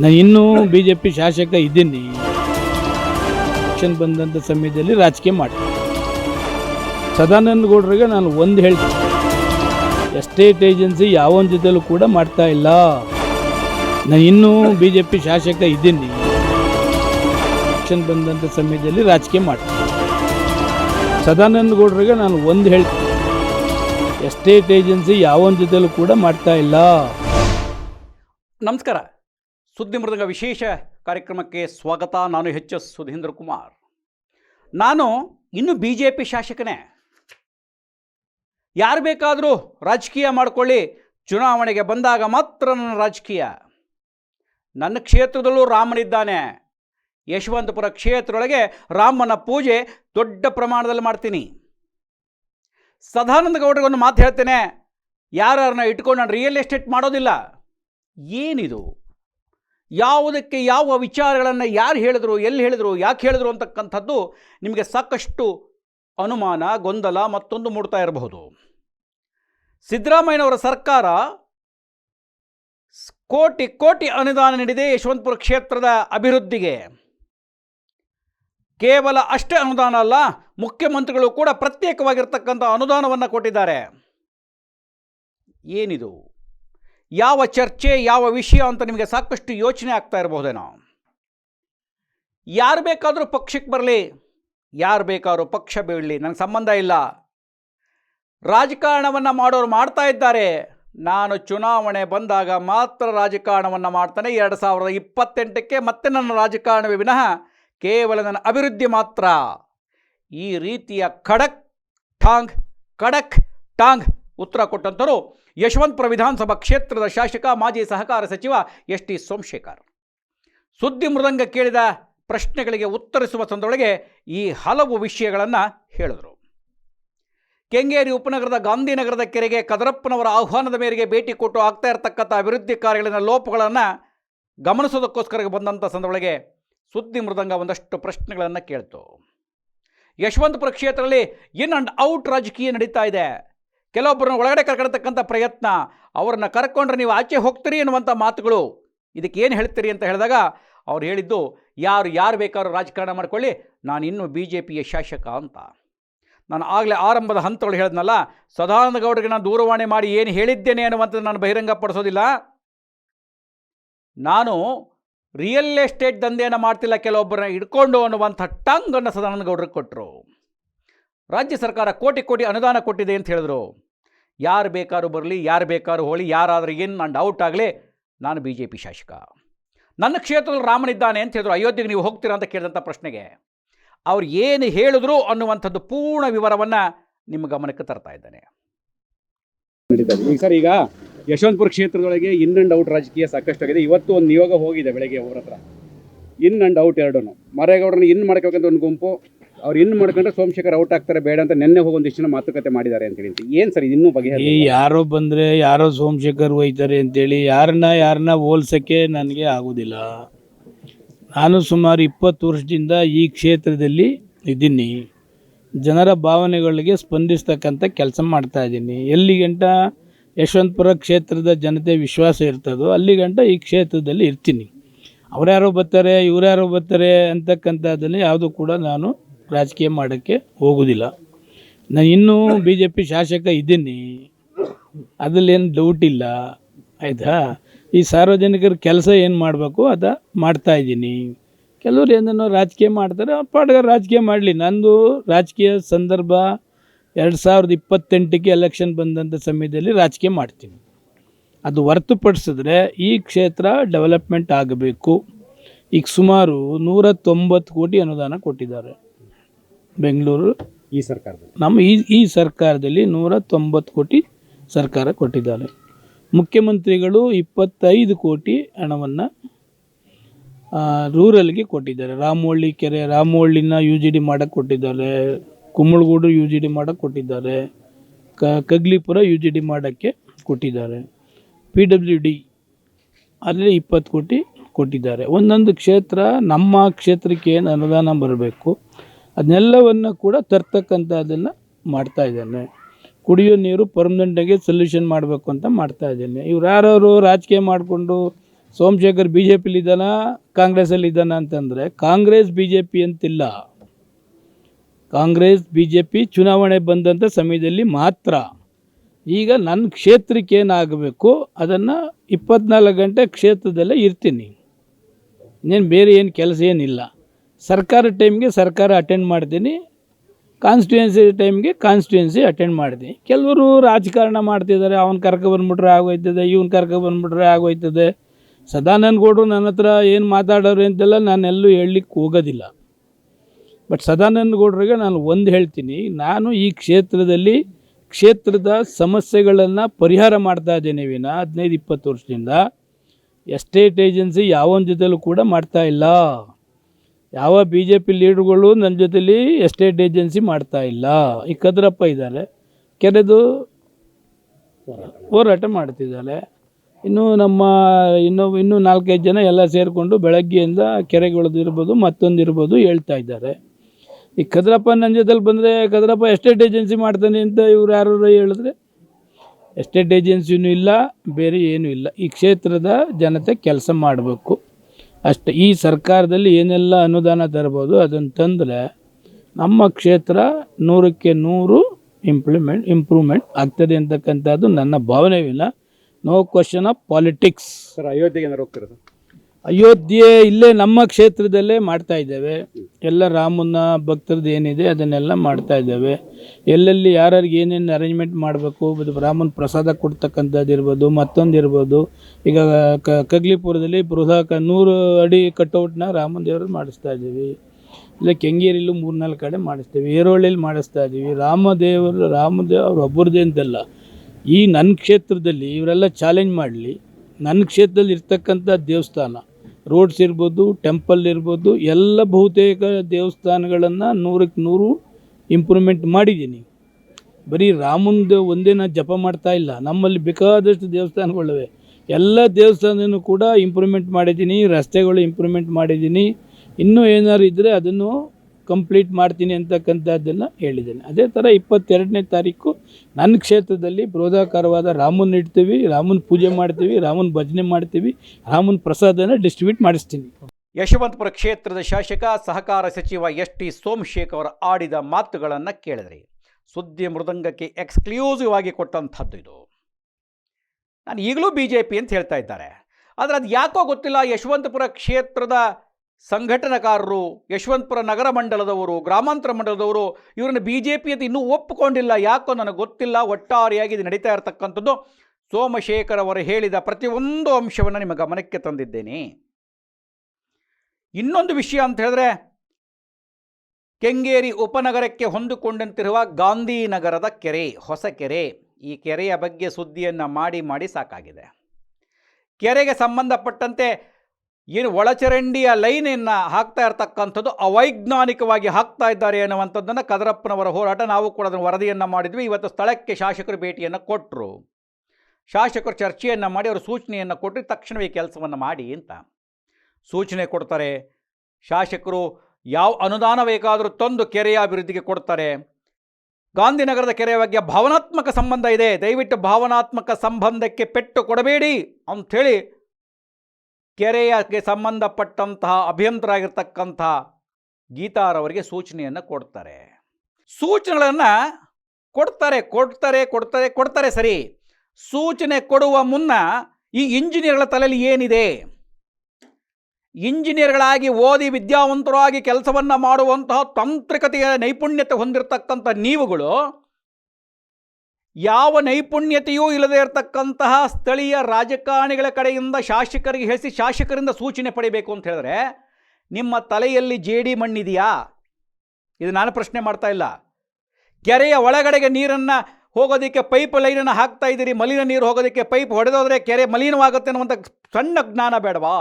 ನಾನು ಇನ್ನೂ B J P ಶಾಸಕ ಇದ್ದೀನಿ. ಎಲೆಕ್ಷನ್ ಬಂದಂಥ ಸಮಯದಲ್ಲಿ ರಾಜಕೀಯ ಮಾಡ್ತೀನಿ ಸದಾನಂದ ಗೌಡರಿಗೆ ನಾನು ಒಂದು ಹೇಳ್ತೀನಿ. ಎಸ್ಟೇಟ್ ಏಜೆನ್ಸಿ ಯಾವೊಂದು ಜೊತೆಲೂ ಕೂಡ ಮಾಡ್ತಾ ಇಲ್ಲ. ನಾನು ಇನ್ನೂ ಬಿ ಜೆ ಪಿ ಶಾಸಕ ಇದ್ದೀನಿ. ಎಲೆಕ್ಷನ್ ಬಂದಂಥ ಸಮಯದಲ್ಲಿ ರಾಜಕೀಯ ಮಾಡ್ತೀನಿ ಸದಾನಂದ ಗೌಡರಿಗೆ ನಾನು ಒಂದು ಹೇಳ್ತೀನಿ. ಎಸ್ಟೇಟ್ ಏಜೆನ್ಸಿ ಯಾವೊಂದು ಜೊತೆಲೂ ಕೂಡ ಮಾಡ್ತಾ ಇಲ್ಲ. ನಮಸ್ಕಾರ. ಸುದ್ದಿ ಮೃದಂಗ ವಿಶೇಷ ಕಾರ್ಯಕ್ರಮಕ್ಕೆ ಸ್ವಾಗತ. ನಾನು ಎಚ್ ಎಸ್ ಸುಧೀಂದ್ರ ಕುಮಾರ್. ನಾನು ಇನ್ನು ಬಿ ಜೆ ಪಿ ಶಾಸಕನೇ. ಯಾರು ಬೇಕಾದರೂ ರಾಜಕೀಯ ಮಾಡಿಕೊಳ್ಳಿ. ಚುನಾವಣೆಗೆ ಬಂದಾಗ ಮಾತ್ರ ನನ್ನ ರಾಜಕೀಯ. ನನ್ನ ಕ್ಷೇತ್ರದಲ್ಲೂ ರಾಮನಿದ್ದಾನೆ ಯಶವಂತಪುರ ಕ್ಷೇತ್ರದೊಳಗೆ ರಾಮನ ಪೂಜೆ ದೊಡ್ಡ ಪ್ರಮಾಣದಲ್ಲಿ ಮಾಡ್ತೀನಿ. ಸದಾನಂದ ಗೌಡರಿಗೊಂದು ಮಾತು ಹೇಳ್ತೇನೆ. ಯಾರನ್ನ ಇಟ್ಕೊಂಡು ನಾನು ರಿಯಲ್ ಎಸ್ಟೇಟ್ ಮಾಡೋದಿಲ್ಲ. ಏನಿದು? ಯಾವುದಕ್ಕೆ ಯಾವ ವಿಚಾರಗಳನ್ನು ಯಾರು ಹೇಳಿದ್ರು, ಎಲ್ಲಿ ಹೇಳಿದ್ರು, ಯಾಕೆ ಹೇಳಿದ್ರು ಅಂತಕ್ಕಂಥದ್ದು ನಿಮಗೆ ಸಾಕಷ್ಟು ಅನುಮಾನ, ಗೊಂದಲ ಮತ್ತೊಂದು ಮೂಡ್ತಾ ಇರಬಹುದು. ಸಿದ್ದರಾಮಯ್ಯನವರ ಸರ್ಕಾರ ಕೋಟಿ ಕೋಟಿ ಅನುದಾನ ನೀಡಿದೆ ಯಶವಂತಪುರ ಕ್ಷೇತ್ರದ ಅಭಿವೃದ್ಧಿಗೆ. ಕೇವಲ ಅಷ್ಟೇ ಅನುದಾನ ಅಲ್ಲ, ಮುಖ್ಯಮಂತ್ರಿಗಳು ಕೂಡ ಪ್ರತ್ಯೇಕವಾಗಿರ್ತಕ್ಕಂಥ ಅನುದಾನವನ್ನು ಕೊಟ್ಟಿದ್ದಾರೆ. ಏನಿದು? ಯಾವ ಚರ್ಚೆ, ಯಾವ ವಿಷಯ ಅಂತ ನಿಮಗೆ ಸಾಕಷ್ಟು ಯೋಚನೆ ಆಗ್ತಾ ಇರಬಹುದೇನೋ. ಯಾರು ಬೇಕಾದರೂ ಪಕ್ಷಕ್ಕೆ ಬರಲಿ, ಯಾರು ಬೇಕಾದ್ರೂ ಪಕ್ಷ ಬೀಳಲಿ ನನಗೆ ಸಂಬಂಧ ಇಲ್ಲ. ರಾಜಕಾರಣವನ್ನು ಮಾಡೋರು ಮಾಡ್ತಾ ಇದ್ದಾರೆ. ನಾನು ಚುನಾವಣೆ ಬಂದಾಗ ಮಾತ್ರ ರಾಜಕಾರಣವನ್ನು ಮಾಡ್ತಾನೆ. ಎರಡು ಸಾವಿರದ ಇಪ್ಪತ್ತೆಂಟಕ್ಕೆ ಮತ್ತೆ ನನ್ನ ರಾಜಕಾರಣವೇ ವಿನಃ ಕೇವಲ ನನ್ನ ಅಭಿವೃದ್ಧಿ ಮಾತ್ರ. ಈ ರೀತಿಯ ಖಡಕ್ ಠಾಂಗ್, ಖಡಕ್ ಟಾಂಗ್ ಉತ್ತರ ಕೊಟ್ಟಂಥವರು ಯಶವಂತಪುರ ವಿಧಾನಸಭಾ ಕ್ಷೇತ್ರದ ಶಾಸಕ, ಮಾಜಿ ಸಹಕಾರ ಸಚಿವ ಎಸ್ ಟಿ ಸೋಮಶೇಖರ್. ಸುದ್ದಿ ಮೃದಂಗ ಕೇಳಿದ ಪ್ರಶ್ನೆಗಳಿಗೆ ಉತ್ತರಿಸುವ ಸಂದೊಳಗೆ ಈ ಹಲವು ವಿಷಯಗಳನ್ನು ಹೇಳಿದರು. ಕೆಂಗೇರಿ ಉಪನಗರದ ಗಾಂಧಿನಗರದ ಕೆರೆಗೆ ಕದರಪ್ಪನವರ ಆಹ್ವಾನದ ಮೇರೆಗೆ ಭೇಟಿ ಕೊಟ್ಟು ಆಗ್ತಾ ಇರತಕ್ಕಂಥ ಅಭಿವೃದ್ಧಿ ಕಾರ್ಯಗಳಿನ ಲೋಪಗಳನ್ನು ಗಮನಿಸೋದಕ್ಕೋಸ್ಕರ ಬಂದಂಥ ಸಂದೊಳಗೆ ಸುದ್ದಿ ಮೃದಂಗ ಒಂದಷ್ಟು ಪ್ರಶ್ನೆಗಳನ್ನು ಕೇಳ್ತು. ಯಶವಂತಪುರ ಕ್ಷೇತ್ರದಲ್ಲಿ ಇನ್ ಆ್ಯಂಡ್ ಔಟ್ ರಾಜಕೀಯ ನಡೀತಾ ಇದೆ. ಕೆಲವೊಬ್ಬರನ್ನ ಒಳಗಡೆ ಕರ್ಕೊಳ್ತಕ್ಕಂಥ ಪ್ರಯತ್ನ, ಅವ್ರನ್ನ ಕರ್ಕೊಂಡ್ರೆ ನೀವು ಆಚೆ ಹೋಗ್ತೀರಿ ಅನ್ನುವಂಥ ಮಾತುಗಳು. ಇದಕ್ಕೆ ಏನು ಹೇಳ್ತೀರಿ ಅಂತ ಹೇಳಿದಾಗ, ಅವ್ರು ಹೇಳಿದ್ದು, ಯಾರು ಯಾರು ಬೇಕಾದ್ರೂ ರಾಜಕಾರಣ ಮಾಡ್ಕೊಳ್ಳಿ, ನಾನು ಇನ್ನೂ ಬಿ ಜೆ ಪಿಯ ಶಾಸಕ ಅಂತ. ನಾನು ಆಗಲೇ ಆರಂಭದ ಹಂತಗಳು ಹೇಳಿದ್ನಲ್ಲ, ಸದಾನಂದ ಗೌಡರಿಗೆ ನಾನು ದೂರವಾಣಿ ಮಾಡಿ ಏನು ಹೇಳಿದ್ದೇನೆ ಅನ್ನುವಂಥದ್ದು ನಾನು ಬಹಿರಂಗಪಡಿಸೋದಿಲ್ಲ. ನಾನು ರಿಯಲ್ ಎಸ್ಟೇಟ್ ದಂಧೆಯನ್ನು ಮಾಡ್ತಿಲ್ಲ, ಕೆಲವೊಬ್ಬರನ್ನ ಇಟ್ಕೊಂಡು ಅನ್ನುವಂಥ ಟಂಗನ್ನು ಸದಾನಂದ ಗೌಡರಿಗೆ ಕೊಟ್ಟರು ರಾಜ್ಯ ಸರ್ಕಾರ ಕೋಟಿ ಕೋಟಿ ಅನುದಾನ ಕೊಟ್ಟಿದೆ ಅಂತ ಹೇಳಿದ್ರು. ಯಾರು ಬೇಕಾದ್ರೂ ಬರಲಿ, ಯಾರು ಬೇಕಾದ್ರೂ ಹೋಳಿ ಯಾರಾದರೂ ಏನು ನಾನು ಡೌಟ್ ಆಗಲಿ, ನಾನು ಬಿ ಜೆ ಪಿ ಶಾಸಕ. ನನ್ನ ಕ್ಷೇತ್ರದಲ್ಲಿ ರಾಮನಿದ್ದಾನೆ ಅಂತ ಹೇಳಿದ್ರು. ಅಯೋಧ್ಯೆಗೆ ನೀವು ಹೋಗ್ತೀರಾ ಅಂತ ಕೇಳಿದಂಥ ಪ್ರಶ್ನೆಗೆ. ಅವ್ರು ಏನು ಹೇಳಿದ್ರು ಅನ್ನುವಂಥದ್ದು ಪೂರ್ಣ ವಿವರವನ್ನು ನಿಮ್ಮ ಗಮನಕ್ಕೆ ತರ್ತಾ ಇದ್ದಾನೆ. ಸರ್ ಈಗ ಯಶವಂತಪುರ ಕ್ಷೇತ್ರದೊಳಗೆ ಇನ್ ಅಂಡ್ ಔಟ್ ರಾಜಕೀಯ ಸಾಕಷ್ಟು ಆಗಿದೆ ಇವತ್ತು ಒಂದು ನಿಯೋಗ ಹೋಗಿದೆ ಬೆಳಗ್ಗೆ ಅವರ ಹತ್ರ. ಇನ್ ಅಂಡ್ ಔಟ್ ಎರಡೂ ಮರೇಗೌಡರನ್ನ ಇನ್ ಮಾಡ್ಕೋಬೇಕಂತ ಒಂದು ಗುಂಪು. ಅವ್ರು ಇನ್ ಮಾಡ್ಕೊಂಡ್ರೆ ಸೋಮಶೇಖರ್ ಔಟ್ ಆಗ್ತಾರೆ, ಬೇಡ ಅಂತ ನಿನ್ನೆ ಹೋಗಿ ಒಂದಿಷ್ಟು ಜನ ಮಾತುಕತೆ ಮಾಡಿದ್ದಾರೆ ಅಂತ ಹೇಳಿ ಏನ್ ಸರ್ ಇನ್ನೂ ಬಗೆಹರಿ ಯಾರೋ ಬಂದರೆ, ಯಾರೋ ಸೋಮಶೇಖರ್ ಹೋಯ್ತಾರೆ ಅಂತೇಳಿ ಯಾರನ್ನ ಯಾರನ್ನ ಹೋಲ್ಸೋಕ್ಕೆ ನನಗೆ ಆಗೋದಿಲ್ಲ. ನಾನು ಸುಮಾರು ಇಪ್ಪತ್ತು ವರ್ಷದಿಂದ ಈ ಕ್ಷೇತ್ರದಲ್ಲಿ ಇದ್ದೀನಿ. ಜನರ ಭಾವನೆಗಳಿಗೆ ಸ್ಪಂದಿಸ್ತಕ್ಕಂಥ ಕೆಲಸ ಮಾಡ್ತಾ ಇದ್ದೀನಿ. ಎಲ್ಲಿ ಗಂಟ ಯಶವಂತಪುರ ಕ್ಷೇತ್ರದ ಜನತೆ ವಿಶ್ವಾಸ ಇರ್ತದೋ ಅಲ್ಲಿಗಂಟ ಈ ಕ್ಷೇತ್ರದಲ್ಲಿ ಇರ್ತೀನಿ. ಅವ್ರ್ಯಾರೋ ಬರ್ತಾರೆ, ಇವ್ರ್ಯಾರೋ ಬರ್ತಾರೆ ಅಂತಕ್ಕಂಥದ್ದನ್ನು ಯಾವುದೂ ಕೂಡ ನಾನು ರಾಜಕೀಯ ಮಾಡೋಕ್ಕೆ ಹೋಗೋದಿಲ್ಲ. ನಾನು ಇನ್ನೂ ಬಿ ಜೆ ಪಿ ಶಾಸಕ ಇದ್ದೀನಿ. ಅದರಲ್ಲೇನು ಡೌಟ್ ಇಲ್ಲ. ಆಯಿತಾ? ಈ ಸಾರ್ವಜನಿಕರ ಕೆಲಸ ಏನು ಮಾಡಬೇಕು ಅದು ಮಾಡ್ತಾ ಇದ್ದೀನಿ. ಕೆಲವ್ರು ಏನೋ ರಾಜಕೀಯ ಮಾಡ್ತಾರೆ, ಅವ್ರ ಪಾಡ್ಗ ರಾಜಕೀಯ ಮಾಡಲಿ. ನಂದು ರಾಜಕೀಯ ಸಂದರ್ಭ ಎರಡು ಸಾವಿರದ ಇಪ್ಪತ್ತೆಂಟಕ್ಕೆ ಎಲೆಕ್ಷನ್ ಬಂದಂಥ ಸಮಯದಲ್ಲಿ ರಾಜಕೀಯ ಮಾಡ್ತೀನಿ. ಅದು ಹೊರತುಪಡಿಸಿದ್ರೆ ಈ ಕ್ಷೇತ್ರ ಡೆವಲಪ್ಮೆಂಟ್ ಆಗಬೇಕು. ಈಗ ಸುಮಾರು ನೂರ ತೊಂಬತ್ತು ಕೋಟಿ ಅನುದಾನ ಕೊಟ್ಟಿದ್ದಾರೆ. ಬೆಂಗಳೂರು ಈ ಸರ್ಕಾರದಲ್ಲಿ. ನಮ್ಮ ಈ ಈ ಸರ್ಕಾರದಲ್ಲಿ ನೂರ ತೊಂಬತ್ತು ಕೋಟಿ ಸರ್ಕಾರ ಕೊಟ್ಟಿದ್ದಾರೆ. ಮುಖ್ಯಮಂತ್ರಿಗಳು ಇಪ್ಪತ್ತೈದು ಕೋಟಿ ಹಣವನ್ನು ರೂರಲ್ಗೆ ಕೊಟ್ಟಿದ್ದಾರೆ. ರಾಮೋಳ್ಳಿ ಕೆರೆ ರಾಮೋಳ್ಳಿನ ಯು ಜಿ ಡಿ ಮಾಡೋಕ್ಕೆ ಕೊಟ್ಟಿದ್ದಾರೆ. ಕುಮ್ಮಳಗೂಡು ಯು ಜಿ ಡಿ ಮಾಡೋಕ್ಕೆ ಕೊಟ್ಟಿದ್ದಾರೆ. ಕ ಕಗ್ಲಿಪುರ ಯು ಜಿ ಡಿ ಮಾಡೋಕ್ಕೆ ಕೊಟ್ಟಿದ್ದಾರೆ. ಪಿ ಡಬ್ಲ್ಯೂ ಡಿ ಅಲ್ಲಿ ಇಪ್ಪತ್ತು ಕೋಟಿ ಕೊಟ್ಟಿದ್ದಾರೆ. ಒಂದೊಂದು ಕ್ಷೇತ್ರ ನಮ್ಮ ಕ್ಷೇತ್ರಕ್ಕೆ ಏನು ಅನುದಾನ ಬರಬೇಕು? ಅದನ್ನೆಲ್ಲವನ್ನು ಕೂಡ ತರ್ತಕ್ಕಂಥದ್ದನ್ನು ಮಾಡ್ತಾ ಇದ್ದೇನೆ. ಕುಡಿಯೋ ನೀರು ಪರ್ಮನೆಂಟಾಗಿ ಸೊಲ್ಯೂಷನ್ ಮಾಡಬೇಕು ಅಂತ ಮಾಡ್ತಾ ಇದ್ದೇನೆ. ಇವ್ರು ಯಾರು ರಾಜಕೀಯ ಮಾಡಿಕೊಂಡು ಸೋಮಶೇಖರ್ ಬಿ ಜೆ ಪಿಲಿ ಇದ್ದಾನ, ಕಾಂಗ್ರೆಸ್ಸಲ್ಲಿ ಇದ್ದಾನ ಅಂತಂದರೆ ಕಾಂಗ್ರೆಸ್ ಬಿ ಜೆ ಪಿ ಅಂತಿಲ್ಲ. ಕಾಂಗ್ರೆಸ್ ಬಿ ಜೆ ಪಿ ಚುನಾವಣೆ ಬಂದಂಥ ಸಮಯದಲ್ಲಿ ಮಾತ್ರ. ಈಗ ನನ್ನ ಕ್ಷೇತ್ರಕ್ಕೆ ಏನಾಗಬೇಕು ಅದನ್ನು ಇಪ್ಪತ್ನಾಲ್ಕು ಗಂಟೆ ಕ್ಷೇತ್ರದಲ್ಲೇ ಇರ್ತೀನಿ. ಇನ್ನೇನು ಬೇರೆ ಏನು ಕೆಲಸ ಏನಿಲ್ಲ. ಸರ್ಕಾರ ಟೈಮ್ಗೆ ಸರ್ಕಾರ ಅಟೆಂಡ್ ಮಾಡ್ತೀನಿ ಕಾನ್ಸ್ಟಿಟ್ಯೂನ್ಸಿ ಟೈಮ್ಗೆ ಕಾನ್ಸ್ಟಿಟ್ಯೂನ್ಸಿ ಅಟೆಂಡ್ ಮಾಡ್ತೀನಿ. ಕೆಲವರು ರಾಜಕಾರಣ ಮಾಡ್ತಿದ್ದಾರೆ, ಅವನ ಕರ್ಕ ಬಂದ್ಬಿಟ್ರೆ ಆಗೋಯ್ತದೆ, ಇವನ ಕರ್ಕ ಬಂದ್ಬಿಟ್ರೆ ಆಗೋಯ್ತದೆ. ಸದಾನಂದ ಗೌಡ್ರು ನನ್ನ ಹತ್ರ ಏನು ಮಾತಾಡೋರು ಅಂತೆಲ್ಲ ನಾನೆಲ್ಲೂ ಹೇಳಲಿಕ್ಕೆ ಹೋಗೋದಿಲ್ಲ. ಬಟ್ ಸದಾನಂದ ಗೌಡರಿಗೆ ನಾನು ಒಂದು ಹೇಳ್ತೀನಿ, ನಾನು ಈ ಕ್ಷೇತ್ರದಲ್ಲಿ ಕ್ಷೇತ್ರದ ಸಮಸ್ಯೆಗಳನ್ನು ಪರಿಹಾರ ಮಾಡ್ತಾ ಇದ್ದೇನೆ ವಿನ, ಹದಿನೈದು ಇಪ್ಪತ್ತು ವರ್ಷದಿಂದ. ಎಸ್ಟೇಟ್ ಏಜೆನ್ಸಿ ಯಾವೊಂದು ಜೊತೆಲೂ ಕೂಡ ಮಾಡ್ತಾ ಇಲ್ಲ. ಯಾವ ಬಿ ಜೆ ಪಿ ಲೀಡ್ರುಗಳು ನನ್ನ ಜೊತೇಲಿ ಎಸ್ಟೇಟ್ ಏಜೆನ್ಸಿ ಮಾಡ್ತಾ ಇಲ್ಲ. ಈ ಕದ್ರಪ್ಪ ಇದ್ದಾರೆ. ಕೆರೆದು ಹೋರಾಟ ಮಾಡ್ತಿದ್ದಾರೆ. ಇನ್ನು ನಮ್ಮ ಇನ್ನು, ಇನ್ನೂ ನಾಲ್ಕೈದು ಜನ ಎಲ್ಲ ಸೇರಿಕೊಂಡು ಬೆಳಗ್ಗೆಯಿಂದ ಕೆರೆಗಳದಿರ್ಬೋದು ಮತ್ತೊಂದು ಇರ್ಬೋದು ಹೇಳ್ತಾ ಇದ್ದಾರೆ. ಈ ಕದ್ರಪ್ಪ ನನ್ನ ಜೊತೆಲಿ ಬಂದರೆ ಕದ್ರಪ್ಪ ಎಸ್ಟೇಟ್ ಏಜೆನ್ಸಿ ಮಾಡ್ತಾನೆ ಅಂತ ಇವ್ರು ಯಾರು ಹೇಳಿದ್ರೆ? ಎಸ್ಟೇಟ್ ಏಜೆನ್ಸಿನೂ ಇಲ್ಲ, ಬೇರೆ ಏನೂ ಇಲ್ಲ. ಈ ಕ್ಷೇತ್ರದ ಜನತೆ ಕೆಲಸ ಮಾಡಬೇಕು. ಅಷ್ಟೇ, ಈ ಸರ್ಕಾರದಲ್ಲಿ ಏನೆಲ್ಲ ಅನುದಾನ ತರ್ಬೋದು, ಅದನ್ನು ತಂದರೆ ನಮ್ಮ ಕ್ಷೇತ್ರ ನೂರಕ್ಕೆ ನೂರು ಇಂಪ್ಲಿಮೆಂಟ್ ಇಂಪ್ರೂವ್ಮೆಂಟ್ ಆಗ್ತದೆ ಅಂತಕ್ಕಂಥದ್ದು ನನ್ನ ಭಾವನೆವಿಲ್ಲ no question of politics sir, ಅಯೋಧ್ಯೆಗೆ ಹೋಗ್ತಿರೋದು ಅಯೋಧ್ಯೆ ಇಲ್ಲೇ ನಮ್ಮ ಕ್ಷೇತ್ರದಲ್ಲೇ ಮಾಡ್ತಾ ಇದ್ದೇವೆ. ಎಲ್ಲ ರಾಮನ ಭಕ್ತರದ್ದು ಏನಿದೆ ಅದನ್ನೆಲ್ಲ ಮಾಡ್ತಾ ಇದ್ದೇವೆ. ಎಲ್ಲೆಲ್ಲಿ ಯಾರ್ಯಾರಿಗೆ ಏನೇನು ಅರೇಂಜ್ಮೆಂಟ್ ಮಾಡಬೇಕು ರಾಮನ ಪ್ರಸಾದ ಕೊಡ್ತಕ್ಕಂಥದ್ದು ಇರ್ಬೋದು, ಮತ್ತೊಂದು ಇರ್ಬೋದು. ಈಗ ಕಗ್ಲಿಪುರದಲ್ಲಿ ಬೃಹಕ ನೂರು ಅಡಿ ಕಟೌಟ್ನ ರಾಮನ ದೇವರು ಮಾಡಿಸ್ತಾ ಇದ್ದೀವಿ. ಇಲ್ಲ ಕೆಂಗೇರಿಲೂ ಮೂರು ನಾಲ್ಕು ಕಡೆ ಮಾಡಿಸ್ತೇವೆ ಏರೋಳಿಯಲ್ಲಿ ಮಾಡಿಸ್ತಾ ಇದ್ದೀವಿ. ರಾಮದೇವರು ರಾಮದೇವ್ ಅವ್ರು ಒಬ್ಬರದೇ ಅಂತಲ್ಲ. ಈ ನನ್ನ ಕ್ಷೇತ್ರದಲ್ಲಿ ಇವರೆಲ್ಲ ಚಾಲೆಂಜ್ ಮಾಡಲಿ. ನನ್ನ ಕ್ಷೇತ್ರದಲ್ಲಿ ಇರ್ತಕ್ಕಂಥ ದೇವಸ್ಥಾನ ರೋಡ್ಸ್ ಇರ್ಬೋದು, ಟೆಂಪಲ್ ಇರ್ಬೋದು, ಎಲ್ಲ ಬಹುತೇಕ ದೇವಸ್ಥಾನಗಳನ್ನು ನೂರಕ್ಕೆ ನೂರು ಇಂಪ್ರೂವ್ಮೆಂಟ್ ಮಾಡಿದ್ದೀನಿ. ಬರೀ ರಾಮಂದು ಒಂದೇ ನಾನು ಜಪ ಮಾಡ್ತಾ ಇಲ್ಲ. ನಮ್ಮಲ್ಲಿ ಬೇಕಾದಷ್ಟು ದೇವಸ್ಥಾನಗಳಿವೆ. ಎಲ್ಲ ದೇವಸ್ಥಾನ ಕೂಡ ಇಂಪ್ರೂವ್ಮೆಂಟ್ ಮಾಡಿದ್ದೀನಿ, ರಸ್ತೆಗಳು ಇಂಪ್ರೂವ್ಮೆಂಟ್ ಮಾಡಿದ್ದೀನಿ. ಇನ್ನೂ ಏನಾದ್ರು ಇದ್ದರೆ ಅದನ್ನು ಕಂಪ್ಲೀಟ್ ಮಾಡ್ತೀನಿ ಅಂತಕ್ಕಂಥದ್ದನ್ನು ಹೇಳಿದ್ದೇನೆ. ಅದೇ ಥರ ಇಪ್ಪತ್ತೆರಡನೇ ತಾರೀಕು ನನ್ನ ಕ್ಷೇತ್ರದಲ್ಲಿ ಬೃಹದಾಕಾರವಾದ ರಾಮನ ಇಡ್ತೀವಿ, ರಾಮನ ಪೂಜೆ ಮಾಡ್ತೀವಿ, ರಾಮನ ಭಜನೆ ಮಾಡ್ತೀವಿ, ರಾಮನ ಪ್ರಸಾದನ ಡಿಸ್ಟ್ರಿಬ್ಯೂಟ್ ಮಾಡಿಸ್ತೀನಿ. ಯಶವಂತಪುರ ಕ್ಷೇತ್ರದ ಶಾಸಕ, ಸಹಕಾರ ಸಚಿವ ಎಸ್ ಟಿ ಸೋಮಶೇಖರ್ ಆಡಿದ ಮಾತುಗಳನ್ನು ಕೇಳಿದ್ರಿ. ಸುದ್ದಿ ಮೃದಂಗಕ್ಕೆ ಎಕ್ಸ್ಕ್ಲೂಸಿವ್ ಆಗಿ ಕೊಟ್ಟಂಥದ್ದು ಇದು. ನಾನು ಈಗಲೂ ಬಿ ಜೆ ಪಿ ಅಂತ ಹೇಳ್ತಾ ಇದ್ದಾರೆ. ಆದರೆ ಅದು ಯಾಕೋ ಗೊತ್ತಿಲ್ಲ, ಯಶವಂತಪುರ ಕ್ಷೇತ್ರದ ಸಂಘಟನಾಕಾರರು, ಯಶವಂತಪುರ ನಗರ ಮಂಡಲದವರು, ಗ್ರಾಮಾಂತರ ಮಂಡಲದವರು, ಇವರನ್ನು ಬಿ ಜೆ ಪಿ ಅಂತ ಇನ್ನೂ ಒಪ್ಪಿಕೊಂಡಿಲ್ಲ. ಯಾಕೋ ನನಗೆ ಗೊತ್ತಿಲ್ಲ. ಒಟ್ಟಾರೆಯಾಗಿ ಇದು ನಡೀತಾ ಇರತಕ್ಕಂಥದ್ದು. ಸೋಮಶೇಖರ್ ಅವರು ಹೇಳಿದ ಪ್ರತಿಯೊಂದು ಅಂಶವನ್ನು ನಿಮ್ಮ ಗಮನಕ್ಕೆ ತಂದಿದ್ದೇನೆ. ಇನ್ನೊಂದು ವಿಷಯ ಅಂತ ಹೇಳಿದ್ರೆ, ಕೆಂಗೇರಿ ಉಪನಗರಕ್ಕೆ ಹೊಂದಿಕೊಂಡಂತಿರುವ ಗಾಂಧಿನಗರದ ಕೆರೆ, ಹೊಸ ಕೆರೆ, ಈ ಕೆರೆಯ ಬಗ್ಗೆ ಸುದ್ದಿಯನ್ನು ಮಾಡಿ ಮಾಡಿ ಸಾಕಾಗಿದೆ. ಕೆರೆಗೆ ಸಂಬಂಧಪಟ್ಟಂತೆ ಏನು ಒಳಚರಂಡಿಯ ಲೈನನ್ನು ಹಾಕ್ತಾ ಇರ್ತಕ್ಕಂಥದ್ದು ಅವೈಜ್ಞಾನಿಕವಾಗಿ ಹಾಕ್ತಾ ಇದ್ದಾರೆ ಅನ್ನುವಂಥದ್ದನ್ನು ಕದರಪ್ಪನವರ ಹೋರಾಟ. ನಾವು ಕೂಡ ಅದನ್ನು ವರದಿಯನ್ನು ಮಾಡಿದ್ವಿ. ಇವತ್ತು ಸ್ಥಳಕ್ಕೆ ಶಾಸಕರು ಭೇಟಿಯನ್ನು ಕೊಟ್ಟರು ಶಾಸಕರು ಚರ್ಚೆಯನ್ನು ಮಾಡಿ, ಅವರು ಸೂಚನೆಯನ್ನು ಕೊಟ್ಟರೆ ತಕ್ಷಣವೇ ಕೆಲಸವನ್ನು ಮಾಡಿ ಅಂತ. ಸೂಚನೆ ಕೊಡ್ತಾರೆ. ಶಾಸಕರು ಯಾವ ಅನುದಾನ ಬೇಕಾದರೂ ತಂದು ಕೆರೆಯ ಅಭಿವೃದ್ಧಿಗೆ ಕೊಡ್ತಾರೆ. ಗಾಂಧಿನಗರದ ಕೆರೆಯ ಬಗ್ಗೆ ಭಾವನಾತ್ಮಕ ಸಂಬಂಧ ಇದೆ. ದಯವಿಟ್ಟು ಭಾವನಾತ್ಮಕ ಸಂಬಂಧಕ್ಕೆ ಪೆಟ್ಟು ಕೊಡಬೇಡಿ ಅಂಥೇಳಿ ಕೆರೆಯಕ್ಕೆ ಸಂಬಂಧಪಟ್ಟಂತಹ ಅಭಿಯಂತರಾಗಿರ್ತಕ್ಕಂತಹ ಗೀತಾರವರಿಗೆ ಸೂಚನೆಯನ್ನು ಕೊಡ್ತಾರೆ. ಸೂಚನೆಗಳನ್ನು ಕೊಡ್ತಾರೆ ಕೊಡ್ತಾರೆ ಕೊಡ್ತಾರೆ ಕೊಡ್ತಾರೆ ಸರಿ. ಸೂಚನೆ ಕೊಡುವ ಮುನ್ನ ಈ ಇಂಜಿನಿಯರ್ಗಳ ತಲೆಯಲ್ಲಿ ಏನಿದೆ? ಇಂಜಿನಿಯರ್ಗಳಾಗಿ ಓದಿ ವಿದ್ಯಾವಂತರಾಗಿ ಕೆಲಸವನ್ನು ಮಾಡುವಂತಹ ತಾಂತ್ರಿಕತೆಯ ನೈಪುಣ್ಯತೆ ಹೊಂದಿರತಕ್ಕಂಥ ನೀವುಗಳು ಯಾವ ನೈಪುಣ್ಯತೆಯೂ ಇಲ್ಲದೆ ಇರತಕ್ಕಂತಹ ಸ್ಥಳೀಯ ರಾಜಕಾರಣಿಗಳ ಕಡೆಯಿಂದ ಶಾಸಕರಿಗೆ ಹೇಳಿಸಿ ಶಾಸಕರಿಂದ ಸೂಚನೆ ಪಡಿಬೇಕು ಅಂತ ಹೇಳಿದ್ರೆ, ನಿಮ್ಮ ತಲೆಯಲ್ಲಿ ಜೇಡಿ ಮಣ್ಣಿದೆಯಾ? ಇದು ನಾನು ಪ್ರಶ್ನೆ ಮಾಡ್ತಾ ಇಲ್ಲ. ಕೆರೆಯ ಒಳಗಡೆಗೆ ನೀರನ್ನು ಹೋಗೋದಕ್ಕೆ ಪೈಪ್ ಲೈನನ್ನು ಹಾಕ್ತಾ ಇದ್ದೀರಿ, ಮಲಿನ ನೀರು ಹೋಗೋದಕ್ಕೆ ಪೈಪ್ ಹೊಡೆದೋದ್ರೆ ಕೆರೆ ಮಲಿನವಾಗುತ್ತೆ ಅನ್ನುವಂಥ ಸಣ್ಣ ಜ್ಞಾನ ಬೇಡವಾ?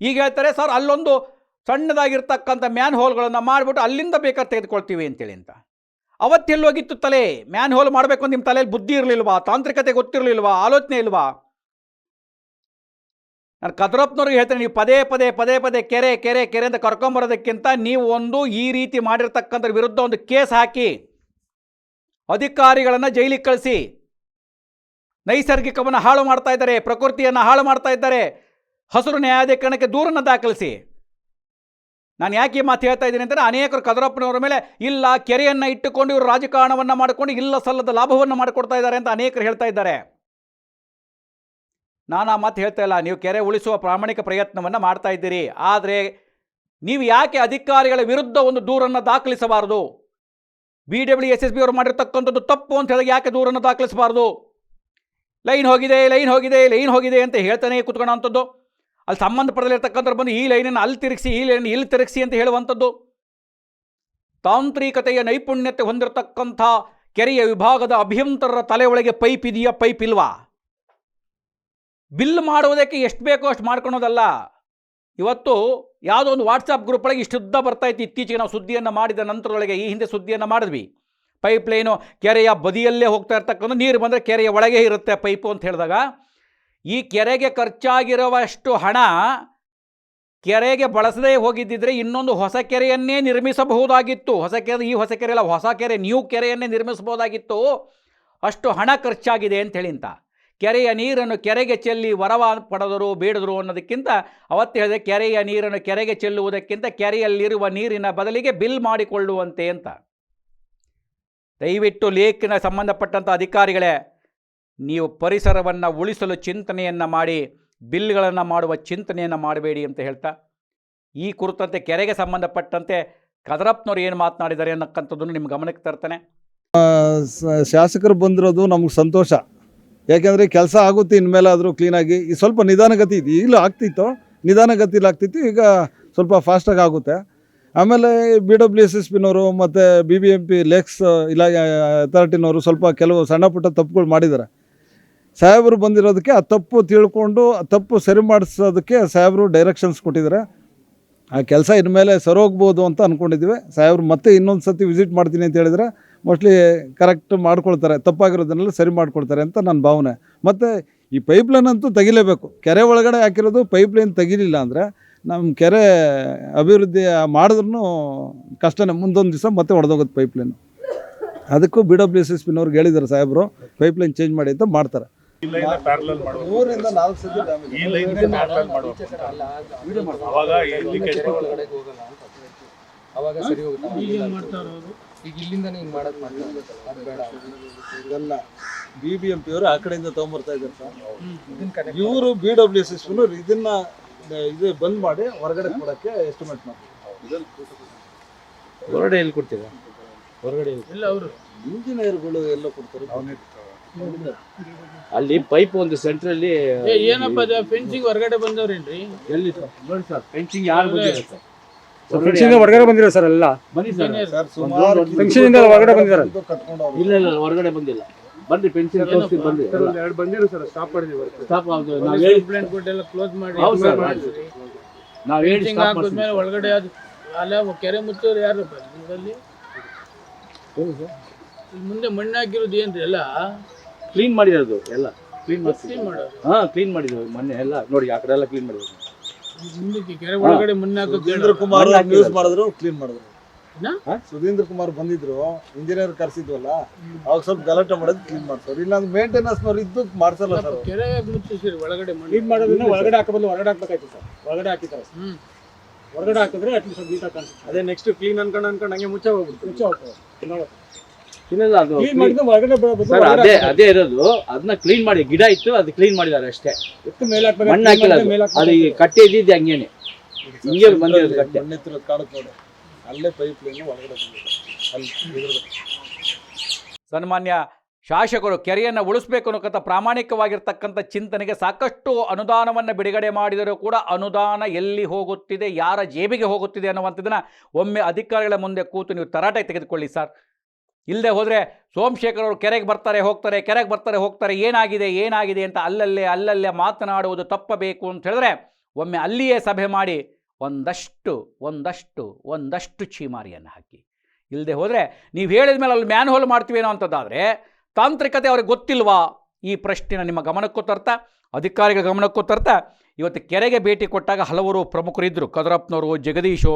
ಈಗ ಹೇಳ್ತಾರೆ, ಸರ್, ಅಲ್ಲೊಂದು ಸಣ್ಣದಾಗಿರ್ತಕ್ಕಂಥ ಮ್ಯಾನ್ ಹೋಲ್ಗಳನ್ನು ಮಾಡಿಬಿಟ್ಟು ಅಲ್ಲಿಂದ ಬೇಕಾದ್ರೆ ತೆಗೆದುಕೊಳ್ತೀವಿ ಅಂತೇಳಿ ಅಂತ. ಅವತ್ತೆಲ್ಲೋಗಿತ್ತು ತಲೆ? ಮ್ಯಾನ್ ಹೋಲ್ ಮಾಡಬೇಕು ನಿಮ್ಮ ತಲೆಯಲ್ಲಿ ಬುದ್ಧಿ ಇರಲಿಲ್ವಾ? ತಾಂತ್ರಿಕತೆ ಗೊತ್ತಿರಲಿಲ್ವಾ? ಆಲೋಚನೆ ಇಲ್ವಾ? ನಾನು ಕದ್ರಪ್ಪನವ್ರಿಗೆ ಹೇಳ್ತೇನೆ, ನೀವು ಪದೇ ಪದೇ ಪದೇ ಪದೇ ಕೆರೆ ಕೆರೆ ಕೆರೆ ಅಂತ ಕರ್ಕೊಂಬರೋದಕ್ಕಿಂತ ನೀವು ಒಂದು ಈ ರೀತಿ ಮಾಡಿರ್ತಕ್ಕಂಥ ವಿರುದ್ಧ ಒಂದು ಕೇಸ್ ಹಾಕಿ, ಅಧಿಕಾರಿಗಳನ್ನು ಜೈಲಿಗೆ ಕಳಿಸಿ, ನೈಸರ್ಗಿಕವನ್ನು ಹಾಳು ಮಾಡ್ತಾ ಇದ್ದಾರೆ, ಪ್ರಕೃತಿಯನ್ನು ಹಾಳು ಮಾಡ್ತಾ ಇದ್ದಾರೆ, ಹಸಿರು ನ್ಯಾಯಾಧೀಕರಣಕ್ಕೆ ದೂರನ್ನು ದಾಖಲಿಸಿ. ನಾನು ಯಾಕೆ ಈ ಮಾತು ಹೇಳ್ತಾ ಇದ್ದೀನಿ ಅಂದರೆ ಅನೇಕರು ಕದರಪ್ಪನವರ ಮೇಲೆ ಇಲ್ಲ, ಕೆರೆಯನ್ನು ಇಟ್ಟುಕೊಂಡು ಇವರು ರಾಜಕಾರಣವನ್ನು ಮಾಡಿಕೊಂಡು ಇಲ್ಲ ಸಲ್ಲದ ಲಾಭವನ್ನು ಮಾಡಿಕೊಡ್ತಾ ಇದ್ದಾರೆ ಅಂತ ಅನೇಕರು ಹೇಳ್ತಾ ಇದ್ದಾರೆ. ನಾನು ಆ ಮಾತು ಹೇಳ್ತಾ ಇಲ್ಲ, ನೀವು ಕೆರೆ ಉಳಿಸುವ ಪ್ರಾಮಾಣಿಕ ಪ್ರಯತ್ನವನ್ನು ಮಾಡ್ತಾ ಇದ್ದೀರಿ. ಆದರೆ ನೀವು ಯಾಕೆ ಅಧಿಕಾರಿಗಳ ವಿರುದ್ಧ ಒಂದು ದೂರನ್ನು ದಾಖಲಿಸಬಾರದು? B W S S B ಅವರು ಮಾಡಿರ್ತಕ್ಕಂಥದ್ದು ತಪ್ಪು ಅಂತ ಹೇಳಿ ಯಾಕೆ ದೂರನ್ನು ದಾಖಲಿಸಬಾರ್ದು? ಲೈನ್ ಹೋಗಿದೆ ಲೈನ್ ಹೋಗಿದೆ ಲೈನ್ ಹೋಗಿದೆ ಅಂತ ಹೇಳ್ತಾನೆ ಕುತ್ಕೊಳ್ಳೋಂಥದ್ದು ಅಲ್ಲಿ ಸಂಬಂಧಪಡಲಿರ್ತಕ್ಕಂಥವ್ರು ಬಂದು ಈ ಲೈನನ್ನು ಅಲ್ಲಿ ತಿರುಗಿಸಿ, ಈ ಲೈನ್ ಇಲ್ಲಿ ತಿರುಗಿಸಿ ಅಂತ ಹೇಳುವಂಥದ್ದು. ತಾಂತ್ರಿಕತೆಯ ನೈಪುಣ್ಯತೆ ಹೊಂದಿರತಕ್ಕಂಥ ಕೆರೆಯ ವಿಭಾಗದ ಅಭ್ಯಂತರರ ತಲೆ ಒಳಗೆ ಪೈಪ್ ಇದೆಯಾ, ಪೈಪ್ ಇಲ್ವಾ? ಬಿಲ್ ಮಾಡುವುದಕ್ಕೆ ಎಷ್ಟು ಬೇಕೋ ಅಷ್ಟು ಮಾಡ್ಕೊಳೋದಲ್ಲ. ಇವತ್ತು ಯಾವುದೋ ಒಂದು ವಾಟ್ಸಪ್ ಗ್ರೂಪ್ ಒಳಗೆ ಇಷ್ಟುದ್ದ ಬರ್ತಾ ಇತ್ತು. ಇತ್ತೀಚೆಗೆ ನಾವು ಸುದ್ದಿಯನ್ನು ಮಾಡಿದ ನಂತರದೊಳಗೆ ಈ ಹಿಂದೆ ಸುದ್ದಿಯನ್ನು ಮಾಡಿದ್ವಿ. ಪೈಪ್ ಲೈನು ಕೆರೆಯ ಬದಿಯಲ್ಲೇ ಹೋಗ್ತಾ ಇರ್ತಕ್ಕಂಥ ನೀರು ಬಂದರೆ ಕೆರೆಯ ಒಳಗೆ ಇರುತ್ತೆ ಪೈಪು ಅಂತ ಹೇಳಿದಾಗ ಈ ಕೆರೆಗೆ ಖರ್ಚಾಗಿರುವಷ್ಟು ಹಣ ಕೆರೆಗೆ ಬಳಸದೇ ಹೋಗಿದ್ದಿದ್ರೆ ಇನ್ನೊಂದು ಹೊಸ ಕೆರೆಯನ್ನೇ ನಿರ್ಮಿಸಬಹುದಾಗಿತ್ತು. ಹೊಸ ಕೆರೆ, ಈ ಹೊಸ ಕೆರೆ ಅಲ್ಲ, ಹೊಸ ಕೆರೆ ನ್ಯೂ ಕೆರೆಯನ್ನೇ ನಿರ್ಮಿಸಬಹುದಾಗಿತ್ತು. ಅಷ್ಟು ಹಣ ಖರ್ಚಾಗಿದೆ ಅಂತ ಕೆರೆಯ ನೀರನ್ನು ಕೆರೆಗೆ ಚೆಲ್ಲಿ ವರವ ಪಡೆದರು, ಬೇಡದರು ಅನ್ನೋದಕ್ಕಿಂತ ಅವತ್ತು ಹೇಳಿದೆ, ಕೆರೆಯ ನೀರನ್ನು ಕೆರೆಗೆ ಚೆಲ್ಲುವುದಕ್ಕಿಂತ ಕೆರೆಯಲ್ಲಿರುವ ನೀರಿನ ಬದಲಿಗೆ ಬಿಲ್ ಮಾಡಿಕೊಳ್ಳುವಂತೆ ಅಂತ. ದಯವಿಟ್ಟು ಲೇಖನ ಸಂಬಂಧಪಟ್ಟಂಥ ಅಧಿಕಾರಿಗಳೇ ನೀವು ಪರಿಸರವನ್ನು ಉಳಿಸಲು ಚಿಂತನೆಯನ್ನು ಮಾಡಿ, ಬಿಲ್ಗಳನ್ನು ಮಾಡುವ ಚಿಂತನೆಯನ್ನು ಮಾಡಬೇಡಿ ಅಂತ ಹೇಳ್ತಾ, ಈ ಕುರಿತಂತೆ ಕೆರೆಗೆ ಸಂಬಂಧಪಟ್ಟಂತೆ ಕದರಪ್ಪನವ್ರು ಏನು ಮಾತನಾಡಿದ್ದಾರೆ ಅನ್ನಕ್ಕಂಥದ್ದನ್ನು ನಿಮ್ಮ ಗಮನಕ್ಕೆ ತರ್ತಾನೆ. ಶಾಸಕರು ಬಂದಿರೋದು ನಮ್ಗೆ ಸಂತೋಷ. ಯಾಕೆಂದರೆ ಕೆಲಸ ಆಗುತ್ತೆ, ಇನ್ಮೇಲಾದರೂ ಕ್ಲೀನಾಗಿ, ಈ ಸ್ವಲ್ಪ ನಿಧಾನಗತಿ ಇದೆ ಈಗಲೂ ಆಗ್ತಿತ್ತು, ನಿಧಾನಗತಿಲಿ ಆಗ್ತಿತ್ತು, ಈಗ ಸ್ವಲ್ಪ ಫಾಸ್ಟಾಗಿ ಆಗುತ್ತೆ. ಆಮೇಲೆ ಬಿ ಡಬ್ಲ್ಯೂ ಎಸ್ ಎಸ್ ಪಿನವರು ಮತ್ತು B B M P, lakes, ಇಲ್ಲ ಅಥಾರಿಟಿನವರು ಸ್ವಲ್ಪ ಕೆಲವು ಸಣ್ಣ ಪುಟ್ಟ ತಪ್ಪುಗಳು ಮಾಡಿದ್ದಾರೆ. ಸಾಹೇಬರು ಬಂದಿರೋದಕ್ಕೆ ಆ ತಪ್ಪು ತಿಳ್ಕೊಂಡು, ಆ ತಪ್ಪು ಸರಿ ಮಾಡಿಸೋದಕ್ಕೆ ಸಾಹೇಬರು ಡೈರೆಕ್ಷನ್ಸ್ ಕೊಟ್ಟಿದ್ದಾರೆ. ಆ ಕೆಲಸ ಇನ್ಮೇಲೆ ಸರೋಗ್ಬೋದು ಅಂತ ಅಂದ್ಕೊಂಡಿದ್ದೀವಿ ಸಾಹೇಬ್ರು ಮತ್ತೆ ಇನ್ನೊಂದು ಸತಿ ವಿಸಿಟ್ ಮಾಡ್ತೀನಿ ಅಂತ ಹೇಳಿದರೆ ಮೋಸ್ಟ್ಲಿ ಕರೆಕ್ಟ್ ಮಾಡ್ಕೊಳ್ತಾರೆ, ತಪ್ಪಾಗಿರೋದನ್ನೆಲ್ಲ ಸರಿ ಮಾಡ್ಕೊಳ್ತಾರೆ ಅಂತ ನನ್ನ ಭಾವನೆ. ಮತ್ತು ಈ ಪೈಪ್ಲೈನ್ ಅಂತೂ ತೆಗಿಲೇಬೇಕು. ಕೆರೆ ಒಳಗಡೆ ಹಾಕಿರೋದು ಪೈಪ್ಲೈನ್ ತೆಗಿಲಿಲ್ಲ ಅಂದರೆ ನಮ್ಮ ಕೆರೆ ಅಭಿವೃದ್ಧಿ ಮಾಡಿದ್ರೂ ಕಷ್ಟನೇ. ಮುಂದೊಂದು ದಿವಸ ಮತ್ತೆ ಹೊಡೆದೋಗುತ್ತೆ ಪೈಪ್ಲೈನು ಅದಕ್ಕೂ ಬಿ ಡಬ್ಲ್ಯೂ ಎಸ್ ಪಿನವ್ರಿಗೆ ಹೇಳಿದ್ದಾರೆ ಸಾಹೇಬರು ಪೈಪ್ಲೈನ್ ಚೇಂಜ್ ಮಾಡಿ ಅಂತ ಮಾಡ್ತಾರೆ. ನಾಲ್ಕು ಸತಿ ಈ ಲೈನ್ ಪ್ಯಾರಲಲ್ ಮಾಡ್ಬೇಕು. ಅವಾಗ ಸರಿ ಹೋಗುತ್ತೆ. ಈಗ ಇಲ್ಲಿಂದಾನೇ ಹಿಂಗ್ ಮಾಡ್ತಾರೆ. ಅದು ಬೇಡ. ಇದೆಲ್ಲ ಬಿ ಬಿ ಎಂ ಪಿ ಅವರು ಆ ಕಡೆಯಿಂದ ತೊಗೊಂಬರ್ತಾ ಇದ್ದಾರೆ ಸರ್. ಇವರು ಬಿ ಡಬ್ಲ್ಯೂ ಎಸ್ ಎಸ್ ಇದನ್ನ ಇದು ಬಂದ್ ಮಾಡಿ ಹೊರಗಡೆ ಕೊಡಕ್ಕೆ ಎಸ್ಟಿಮೇಟ್ ಮಾಡ್ತಾರೆ. ಹೊರಗಡೆ ಎಲ್ಲಿ ಕೊಡ್ತೀರಾ? ಹೊರಗಡೆ? ಇಲ್ಲ ಅವರು. ಇಂಜಿನಿಯರ್ಗಳು ಎಲ್ಲ ಕೊಡ್ತಾರೆ. ಅಲ್ಲಿ ಪೈಪ್ ಒಂದು ಸೆಂಟ್ರಲ್ಲಿ ಏನಪ್ಪ ಅದು ಫೆನ್ಸಿಂಗ್ ಹೊರಗಡೆ ಬಂದವ್ರೇನ್ರಿ? ಎಲ್ಲಿ ಸರ್ ನೋಡಿ ಸರ್ ಫೆನ್ಸಿಂಗ್ ಯಾರು ಸರ್ ಫಂಕ್ಷನ್ ಹೊರಗಡೆ ಬಂದಿರೋ ಸರ್ ಎಲ್ಲ. ಬನ್ನಿ ಸರ್ ಸರ್ ಸುಮಾರು Function ಇಂದ ಹೊರಗಡೆ ಬಂದಿದ್ದಾರೆ. ಇಲ್ಲ ಇಲ್ಲ ಹೊರಗಡೆ ಬಂದಿಲ್ಲ. ಬನ್ನಿ ಪೆನ್ಸಿಲ್ ತೋರಿಸಿ ಎರಡು ಬಂದಿರೋ ಸರ್ ಸ್ಟಾಪ್ ಮಾಡಿದೀವಿ ಸ್ಟಾಪ್ ಆಗುತ್ತೆ ನಾವು ಹೇಳಿ. ಕಂಪ್ಲೇಂಟ್ ಕೊಟ್ಟೆಲ್ಲ ಕ್ಲೋಸ್ ಮಾಡಿ. ಹೌದು ಸರ್. ನಾವು ಹೇಳಿ ಸ್ಟಾಪ್ ಹಾಕಿದ್ಮೇಲೆ ಒಳಗಡೆ ಅದು ಅಲ್ಲ ಕೆರೆ ಮುಚ್ಚೋರು ಯಾರು ಮುಂದೆ ಮಣ್ಣು ಹಾಕಿರೋದು ಏನ್ರಿ ಎಲ್ಲ? ಕ್ಲೀನ್ ಮಾಡಿರೋದು ಎಲ್ಲ. ಕ್ಲೀನ್ ಮಾಡಿ ಹಾ ಕ್ಲೀನ್ ಮಾಡಿದ್ರು ಮೊನ್ನೆ ಎಲ್ಲ. ನೋಡಿ ಆ ಕಡೆ ಎಲ್ಲ ಕ್ಲೀನ್ ಮಾಡಿದ್ರು ಕೆರೆ ಒಳಗಡೆ ಮೊನ್ನೆ ಸುಧೀಂದ್ರ ಕುಮಾರ್ ನ್ಯೂಸ್. ಮಾಡಿದ್ರು ಕ್ಲೀನ್ ಮಾಡಿದ್ರು? ಸುಧೀಂದ್ರ ಕುಮಾರ್ ಬಂದಿದ್ರು ಇಂಜಿನಿಯರ್ ಕರ್ಸಿದ್ವಲ್ಲ ಅವಾಗ ಸ್ವಲ್ಪ ಗಲಾಟೆ ಮಾಡೋದು ಕ್ಲೀನ್ ಮಾಡ್ತಾರೆ ಇಲ್ಲಾಂದ್ರೆ ಮೇಂಟೆನೆನ್ಸ್ ನವ್ರು ಇದ್ದು ಮಾಡ್ಸಲ್ಲ ಸರ್ ಕೆರೆ ಮುಚ್ಚಿಸಿರಿ ಒಳಗಡೆ ಕ್ಲೀನ್ ಮಾಡೋದನ್ನ ಒಳಗಡೆ ಹಾಕಬಲ್ಲ ಹೊರಗಡೆ ಹಾಕ್ಬೇಕಾಯ್ತು ಸರ್. ಒಳಗಡೆ ಹಾಕಿದ್ದಾರೆ. ಹ್ಮ್. ಹೊರಗಡೆ ಹಾಕಿದ್ರೆ ಅಟ್ಲೀಸ್ಟ್ ಸ್ವಲ್ಪ ನೀಟಾಗಿ ಕಾಣಿಸುತ್ತೆ ಅದೇ ನೆಕ್ಸ್ಟ್ ಕ್ಲೀನ್ ಅನ್ಕೊಂಡು ಅನ್ಕೊಂಡು ಹಂಗೆ ಮುಚ್ಚ ಹೋಗ್ಬಿಡ್ತು. ಮುಚ್ಚ ಹೋಗ್ತದೆ. ಇನ್ನೆಲ್ಲ ಅದು ಕ್ಲೀನ್ ಮಾಡಿದ್ರೆ ಹೊರಗಡೆ ಬರೋದು ಸರ್ ಅದೇ ಅದೇ ಇರೋದು. ಅದನ್ನ ಕ್ಲೀನ್ ಮಾಡಿ ಗಿಡ ಇತ್ತು ಅದು ಕ್ಲೀನ್ ಮಾಡಿದ್ದಾರೆ ಅಷ್ಟೇ. ಎತ್ತು ಮೇಲೆ ಹಾಕ್ಬೇಕು ಮಣ್ಣು ಹಾಕಿಲ್ಲ ಅದು. ಮೇಲೆ ಅದು. ಈ ಕಟ್ಟೆ ಇದ್ದಿದ್ದು ಹಂಗೇನೆ. ಹಿಂಗೆ ಬಂದಿರೋದು ಕಟ್ಟೆ. ಮಣ್ಣಿತ್ರ ಕಾಣುತ್ತೆ ನೋಡಿ ಅಲ್ಲೇ ಪೈಪ್ ಲೈನ್ ಒಳಗಡೆ ಬಂದಿದೆ. ಅಲ್ಲಿ ಇದ್ರದ್ದು. ಸನ್ಮಾನ್ಯ ಶಾಸಕರು ಕೆರೆಯನ್ನು ಉಳಿಸ್ಬೇಕು ಅನ್ನೋಕ್ಕಂಥ ಪ್ರಾಮಾಣಿಕವಾಗಿರ್ತಕ್ಕಂಥ ಚಿಂತನೆಗೆ ಸಾಕಷ್ಟು ಅನುದಾನವನ್ನು ಬಿಡುಗಡೆ ಮಾಡಿದರೂ ಕೂಡ ಅನುದಾನ ಎಲ್ಲಿ ಹೋಗುತ್ತಿದೆ ಯಾರ ಜೇಬಿಗೆ ಹೋಗುತ್ತಿದೆ ಅನ್ನುವಂಥದ್ದನ್ನು ಒಮ್ಮೆ ಅಧಿಕಾರಿಗಳ ಮುಂದೆ ಕೂತು ನೀವು ತರಾಟೆ ತೆಗೆದುಕೊಳ್ಳಿ ಸರ್. ಇಲ್ಲದೆ ಹೋದರೆ ಸೋಮಶೇಖರ್ ಅವರು ಕೆರೆಗೆ ಬರ್ತಾರೆ, ಹೋಗ್ತಾರೆ, ಕೆರೆಗೆ ಬರ್ತಾರೆ, ಹೋಗ್ತಾರೆ, ಏನಾಗಿದೆ ಏನಾಗಿದೆ ಅಂತ ಅಲ್ಲಲ್ಲೇ ಅಲ್ಲಲ್ಲೇ ಮಾತನಾಡುವುದು ತಪ್ಪಬೇಕು ಅಂತ ಹೇಳಿದ್ರೆ ಒಮ್ಮೆ ಅಲ್ಲಿಯೇ ಸಭೆ ಮಾಡಿ ಒಂದಷ್ಟು ಒಂದಷ್ಟು ಒಂದಷ್ಟು ಚೀಮಾರಿಯನ್ನು ಹಾಕಿ. ಇಲ್ಲದೆ ಹೋದರೆ ನೀವು ಹೇಳಿದ ಮೇಲೆ ಅಲ್ಲಿ ಮ್ಯಾನ್ ಹೋಲ್ ಮಾಡ್ತೀವೇನೋ ಅಂಥದ್ದಾದರೆ ತಾಂತ್ರಿಕತೆ ಅವ್ರಿಗೆ ಗೊತ್ತಿಲ್ವಾ? ಈ ಪ್ರಶ್ನೆನ ನಿಮ್ಮ ಗಮನಕ್ಕೂ ತರ್ತಾ, ಅಧಿಕಾರಿಗಳ ಗಮನಕ್ಕೂ ತರ್ತಾ, ಇವತ್ತು ಕೆರೆಗೆ ಭೇಟಿ ಕೊಟ್ಟಾಗ ಹಲವರು ಪ್ರಮುಖರಿದ್ದರು, ಕದರಪ್ಪನವರು, ಜಗದೀಶು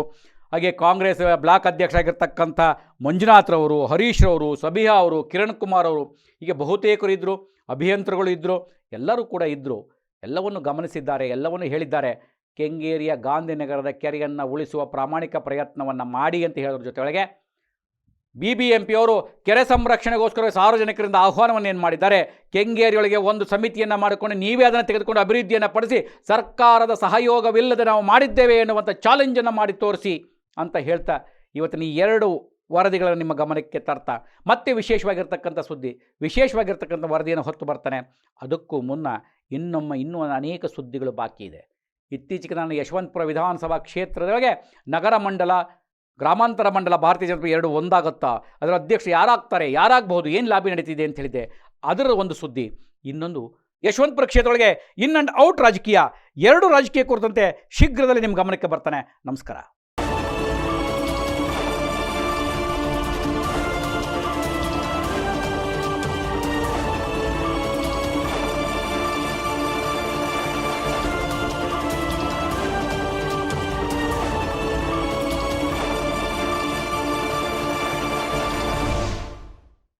ಹಾಗೆ ಕಾಂಗ್ರೆಸ್ ಬ್ಲಾಕ್ ಅಧ್ಯಕ್ಷರಾಗಿರ್ತಕ್ಕಂಥ ಮಂಜುನಾಥ್ರವರು ಹರೀಶ್ ರವರು, ಸಬಿಹಾ ಅವರು, ಕಿರಣ್ ಕುಮಾರ್ ಅವರು, ಹೀಗೆ ಬಹುತೇಕರು ಇದ್ದರು ಅಭಿಯಂತರಗಳು ಇದ್ದರು ಎಲ್ಲರೂ ಕೂಡ ಇದ್ದರು ಎಲ್ಲವನ್ನು ಗಮನಿಸಿದ್ದಾರೆ, ಎಲ್ಲವನ್ನು ಹೇಳಿದ್ದಾರೆ. ಕೆಂಗೇರಿಯ ಗಾಂಧಿನಗರದ ಕೆರೆಯನ್ನು ಉಳಿಸುವ ಪ್ರಾಮಾಣಿಕ ಪ್ರಯತ್ನವನ್ನು ಮಾಡಿ ಅಂತ ಹೇಳೋದ್ರ ಜೊತೆಗೆ ಬಿ ಬಿ ಎಂ ಪಿಯವರು ಕೆರೆ ಸಂರಕ್ಷಣೆಗೋಸ್ಕರ ಸಾರ್ವಜನಿಕರಿಂದ ಆಹ್ವಾನವನ್ನು ಏನು ಮಾಡಿದ್ದಾರೆ? ಕೆಂಗೇರಿಯೊಳಗೆ ಒಂದು ಸಮಿತಿಯನ್ನು ಮಾಡಿಕೊಂಡು ನೀವೇ ಅದನ್ನು ತೆಗೆದುಕೊಂಡು ಅಭಿವೃದ್ಧಿಯನ್ನು ಪಡಿಸಿ ಸರ್ಕಾರದ ಸಹಯೋಗವಿಲ್ಲದೆ ನಾವು ಮಾಡಿದ್ದೇವೆ ಎನ್ನುವಂಥ ಚಾಲೆಂಜನ್ನು ಮಾಡಿ ತೋರಿಸಿ. ಅಂತ ಹೇಳ್ತಾ ಇವತ್ತಿನ ಈ ಎರಡು ವರದಿಗಳನ್ನು ನಿಮ್ಮ ಗಮನಕ್ಕೆ ತರ್ತಾ, ಮತ್ತೆ ವಿಶೇಷವಾಗಿರ್ತಕ್ಕಂಥ ಸುದ್ದಿ, ವಿಶೇಷವಾಗಿರ್ತಕ್ಕಂಥ ವರದಿಯನ್ನು ಹೊತ್ತು ಬರ್ತಾನೆ. ಅದಕ್ಕೂ ಮುನ್ನ ಇನ್ನೊಮ್ಮ ಇನ್ನೂ ಅನೇಕ ಸುದ್ದಿಗಳು ಬಾಕಿ ಇದೆ. ಇತ್ತೀಚೆಗೆ ನಾನು ಯಶವಂತಪುರ ವಿಧಾನಸಭಾ ಕ್ಷೇತ್ರದೊಳಗೆ ನಗರ ಮಂಡಲ, ಗ್ರಾಮಾಂತರ ಮಂಡಲ, ಭಾರತೀಯ ಜನತೆ ಎರಡು ಒಂದಾಗುತ್ತಾ, ಅದರ ಅಧ್ಯಕ್ಷ ಯಾರಾಗ್ತಾರೆ, ಯಾರಾಗಬಹುದು, ಏನು ಲಾಬಿ ನಡೀತಿದೆ ಅಂತ ಹೇಳಿದೆ ಅದರ ಒಂದು ಸುದ್ದಿ, ಇನ್ನೊಂದು ಯಶವಂತಪುರ ಕ್ಷೇತ್ರದೊಳಗೆ ಇನ್ ಆ್ಯಂಡ್ ಔಟ್ ರಾಜಕೀಯ, ಎರಡು ರಾಜಕೀಯ ಕುರಿತಂತೆ ಶೀಘ್ರದಲ್ಲಿ ನಿಮ್ಮ ಗಮನಕ್ಕೆ ಬರ್ತಾನೆ. ನಮಸ್ಕಾರ.